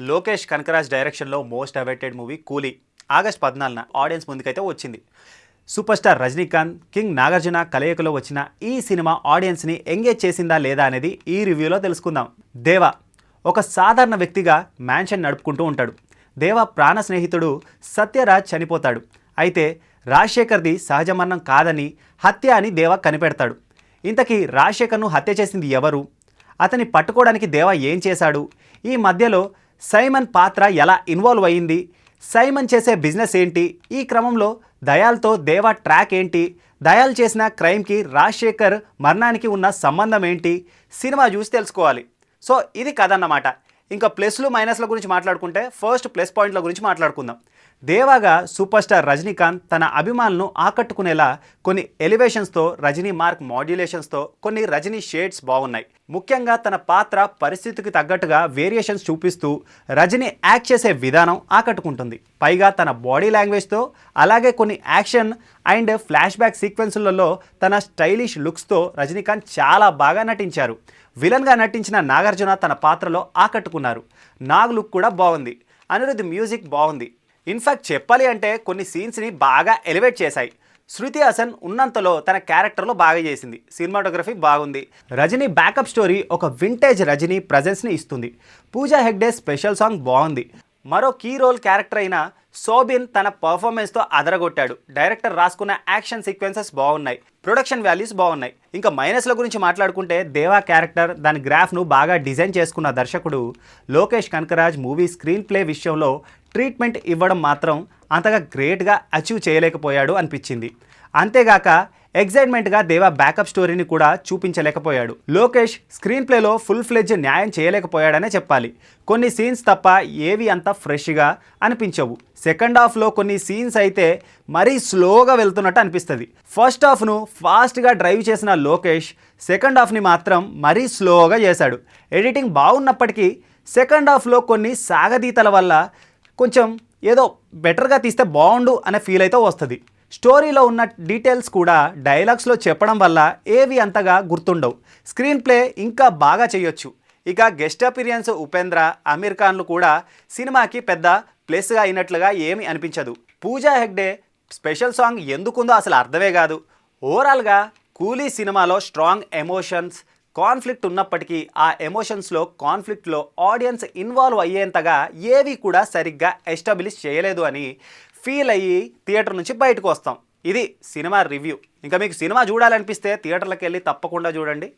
లోకేష్ కనకరాజ్ డైరెక్షన్లో most awaited movie Coolie. August పద్నాలుగున audience ముందుకైతే వచ్చింది. Super star Rajinikanth king Nagarjuna కలయికలో వచ్చిన ఈ సినిమా ఆడియన్స్ని ఎంగేజ్ చేసిందా లేదా అనేది ఈ రివ్యూలో తెలుసుకుందాం. దేవా ఒక సాధారణ వ్యక్తిగా మ్యాన్షన్ నడుపుకుంటూ ఉంటాడు. దేవా ప్రాణ స్నేహితుడు సత్యరాజ్ చనిపోతాడు. అయితే రాజశేఖర్ది సహజ మరణం కాదని హత్య అని దేవా కనిపెడతాడు. ఇంతకీ రాజశేఖర్ను హత్య చేసింది ఎవరు? అతన్ని పట్టుకోవడానికి దేవా ఏం చేశాడు? ఈ మధ్యలో సైమన్ పాత్ర ఎలా ఇన్వాల్వ్ అయ్యింది? సైమన్ చేసే బిజినెస్ ఏంటి? ఈ క్రమంలో దయాల్తో దేవా ట్రాక్ ఏంటి? దయాల్ చేసిన క్రైమ్కి రాజశేఖర్ మరణానికి ఉన్న సంబంధం ఏంటి? సినిమా చూసి తెలుసుకోవాలి. సో ఇది కథ అన్నమాట. ఇంకా ప్లస్లు మైనస్ల గురించి మాట్లాడుకుంటే ఫస్ట్ ప్లస్ పాయింట్ల గురించి మాట్లాడుకుందాం. దేవాగా సూపర్ స్టార్ రజనీకాంత్ తన అభిమానులను ఆకట్టుకునేలా కొన్ని ఎలివేషన్స్తో రజనీ మార్క్ మాడ్యులేషన్స్తో కొన్ని రజనీ షేడ్స్ బాగున్నాయి ముఖ్యంగా తన పాత్ర పరిస్థితికి తగ్గట్టుగా వేరియేషన్స్ చూపిస్తూ రజనీ యాక్ట్ చేసే విధానం ఆకట్టుకుంటుంది. పైగా తన బాడీ లాంగ్వేజ్తో అలాగే కొన్ని యాక్షన్ అండ్ ఫ్లాష్ బ్యాక్ సీక్వెన్సులలో తన స్టైలిష్ లుక్స్తో రజనీకాంత్ చాలా బాగా నటించారు. విలన్గా నటించిన నాగార్జున తన పాత్రలో ఆకట్టుకున్నారు. నాగ్ లుక్ కూడా బాగుంది అనిరుద్ధ్ మ్యూజిక్ బాగుంది ఇన్ఫాక్ట్ చెప్పాలి అంటే కొన్ని సీన్స్ని బాగా ఎలివేట్ చేశాయి. శృతి హాసన్ ఉన్నంతలో తన క్యారెక్టర్లో బాగా చేసింది. సినిమాటోగ్రఫీ బాగుంది. రజనీ బ్యాకప్ స్టోరీ ఒక వింటేజ్ రజనీ ప్రజెన్స్ని ఇస్తుంది. పూజా హెగ్డే స్పెషల్ సాంగ్ బాగుంది. మరో కీ రోల్ క్యారెక్టర్ అయిన సోబిన్ తన పర్ఫార్మెన్స్తో అదరగొట్టాడు. డైరెక్టర్ రాసుకున్న యాక్షన్ సీక్వెన్సెస్ బాగున్నాయి ప్రొడక్షన్ వాల్యూస్ బాగున్నాయి ఇంకా మైనస్ల గురించి మాట్లాడుకుంటే దేవా క్యారెక్టర్ దాని గ్రాఫ్ను బాగా డిజైన్ చేసుకున్న దర్శకుడు Lokesh Kanagaraj movie screenplay విషయంలో ట్రీట్మెంట్ ఇవ్వడం మాత్రం అంతగా గ్రేట్గా అచీవ్ చేయలేకపోయాడు అనిపించింది. అంతేగాక ఎగ్జైట్మెంట్గా దేవా బ్యాకప్ స్టోరీని కూడా చూపించలేకపోయాడు. లోకేష్ స్క్రీన్ ప్లేలో ఫుల్ ఫ్లెడ్జ్ న్యాయం చేయలేకపోయాడనే చెప్పాలి. కొన్ని సీన్స్ తప్ప ఏవి అంత ఫ్రెష్గా అనిపించవు. సెకండ్ హాఫ్లో కొన్ని సీన్స్ అయితే మరీ స్లోగా వెళ్తున్నట్టు అనిపిస్తుంది. ఫస్ట్ హాఫ్ను ఫాస్ట్గా డ్రైవ్ చేసిన లోకేష్ సెకండ్ హాఫ్ని మాత్రం మరీ స్లోగా చేశాడు. ఎడిటింగ్ బాగున్నప్పటికీ సెకండ్ హాఫ్లో కొన్ని సాగదీతల వల్ల కొంచెం ఏదో బెటర్గా తీస్తే బాగుండు అనే ఫీల్ అయితే వస్తుంది. స్టోరీలో ఉన్న డీటెయిల్స్ కూడా డైలాగ్స్లో చెప్పడం వల్ల ఏవి అంతగా గుర్తుండవు. స్క్రీన్ ప్లే ఇంకా బాగా చేయొచ్చు. ఇక గెస్ట్ అపీరియన్స్ ఉపేంద్ర అమీర్ ఖాన్లు కూడా సినిమాకి పెద్ద ప్లస్గా అయినట్లుగా ఏమి అనిపించదు. పూజా హెగ్డే స్పెషల్ సాంగ్ ఎందుకుందో అసలు అర్థమే కాదు. ఓవరాల్గా కూలీ సినిమాలో స్ట్రాంగ్ ఎమోషన్స్ కాన్ఫ్లిక్ట్ ఉన్నప్పటికీ ఆ ఎమోషన్స్లో కాన్ఫ్లిక్ట్లో ఆడియన్స్ ఇన్వాల్వ్ అయ్యేంతగా ఏవి కూడా సరిగ్గా ఎస్టాబ్లిష్ చేయలేదు అని ఫీల్ అయ్యి థియేటర్ నుంచి బయటకు వస్తాం. ఇది సినిమా రివ్యూ. ఇంకా మీకు సినిమా చూడాలనిపిస్తే థియేటర్లకు వెళ్ళి తప్పకుండా చూడండి.